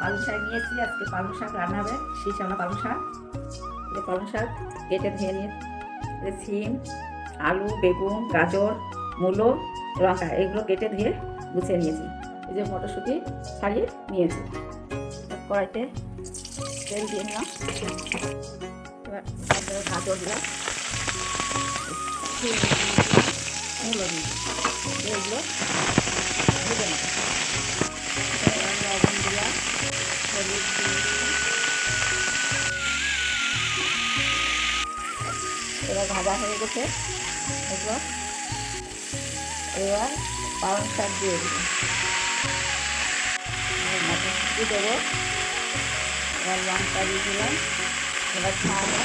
পালং শাক নিয়েছি, আজকে পালং শাক রান্না হবে শীষওয়ালা পালং শাক, এই পালং শাক, কেটে ধুয়ে নিয়ে সিম, আলু, বেগুন, গাজর, মূলো, লঙ্কা, এগুলো কেটে ধুয়ে গুছিয়ে নিয়েছি। এই যে মটরশুঁটি ছাড়িয়ে নিয়েছি। কড়াইতে তেল দিয়ে নিলাম। এবার গাজর দিলাম। মূলো দিয়ে এগুলো ভেজে নেব। এবার ভাজা হয়ে গেছে। এগুলো এবার পালং শাক দিয়ে দিলাম। এবার মটরশুঁটি দেবো। এবার লঙ্কা দিয়ে দিলাম। এবার খাওয়া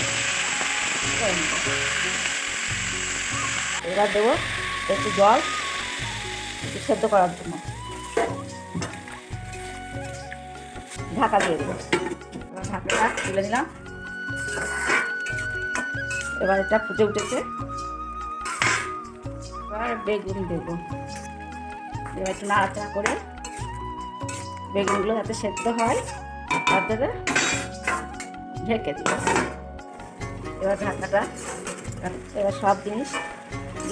এবার দেবো একটু জল, একটু সেদ্ধ করার জন্য। ঢাকা দিয়ে দেবো। এবার ঢাকাটা তুলে নিলাম। এবার এটা ফুটে উঠেছে। এবার বেগুন দেবো। এবার একটু নাড়াচাড়া করে বেগুনগুলো যাতে সেদ্ধ হয়, তার জন্য ঢেকে দিই এবার ঢাকাটা, এবার সব জিনিস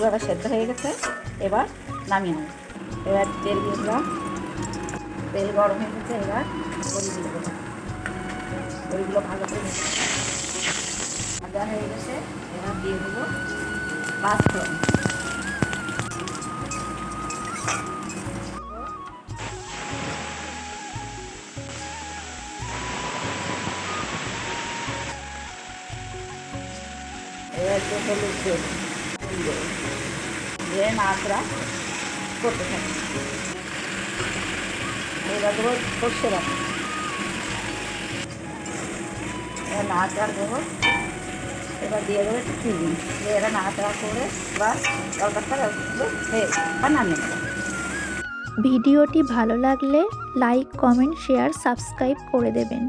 এবার সেদ্ধ হয়ে গেছে। এবার নামিয়ে নেব। এবার তেল দিয়ে দিলাম। তেল গরম হয়ে গেছে, এবার দিয়ে দেবো। ভাজা হয়ে গেছে। এবার দিয়ে দেবো পাঁচফোড়ন এবার একটু হলুদ দিয়ে দিয়ে নাড়াচাড়া করতে থাকি। এবার দেবো সর্ষে বাটা। এবার নাড়াচাড়া দেবো এবার দিয়ে দেবো একটু চিনি। দিয়ে এবার নাড়াচাড়া করে বা তরকারিটা একটু বা নামিয়ে নেব। ভিডিওটি ভালো লাগলে লাইক, কমেন্ট, শেয়ার, সাবস্ক্রাইব করে দেবেন।